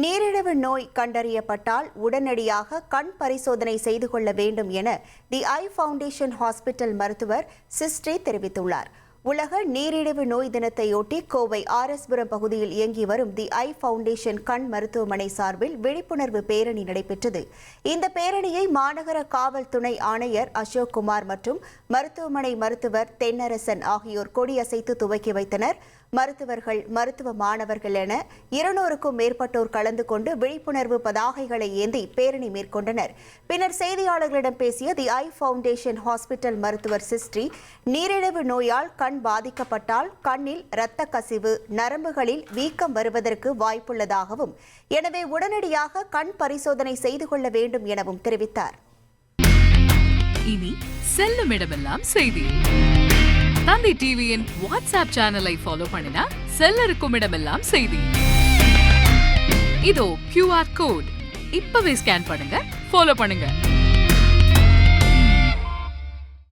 நீரிழிவு நோய் கண்டறியப்பட்டால் உடனடியாக கண் பரிசோதனை செய்து கொள்ள வேண்டும் என தி ஐ ஃபவுண்டேஷன் ஹாஸ்பிட்டல் மருத்துவர் சிஸ்ட்ரே தெரிவித்துள்ளார். உலக நீரிழிவு நோய் தினத்தையொட்டி கோவை ஆர்எஸ்புரம் பகுதியில் இயங்கி வரும் தி ஐ ஃபவுண்டேஷன் கண் மருத்துவமனை சார்பில் விழிப்புணர்வு பேரணி நடைபெற்றது. இந்த பேரணியை மாநகர காவல் துணை ஆணையர் அசோக் குமார் மற்றும் மருத்துவமனை மருத்துவர் தென்னரசன் ஆகியோர் கொடியசைத்து துவக்கி வைத்தனர். மருத்துவர்கள் மருத்துவ மாணவர்கள் என இருநூறுக்கும் மேற்பட்டோர் கலந்து கொண்டு விழிப்புணர்வு பதாகைகளை ஏந்தி பேரணி மேற்கொண்டனர். பின்னர் செய்தியாளர்களிடம் பேசிய தி ஐ ஃபவுண்டேஷன் ஹாஸ்பிட்டல் மருத்துவர் சிஸ்ட்ரி நீரிழிவு நோயால் கண் கண் பாதிக்கப்பட்டால் கண்ணில் இரத்த கசிவு நரம்புகளில் வீக்கம் வருவதற்கு வாய்ப்புள்ளதாகவும் எனவே உடனடியாக கண் பரிசோதனை செய்து கொள்ள வேண்டும் எனவும் தெரிவித்தார். இனி செல்லும் இடமெல்லாம் செய்தி. தந்தி டிவியின் வாட்ஸ்அப் சேனலை ஃபாலோ பண்ணினா செல்ல இருக்கும் இடமெல்லாம் செய்தி. இதோ கியூஆர் கோட் இப்பவே ஸ்கேன் பண்ணுங்க ஃபாலோ பண்ணுங்க.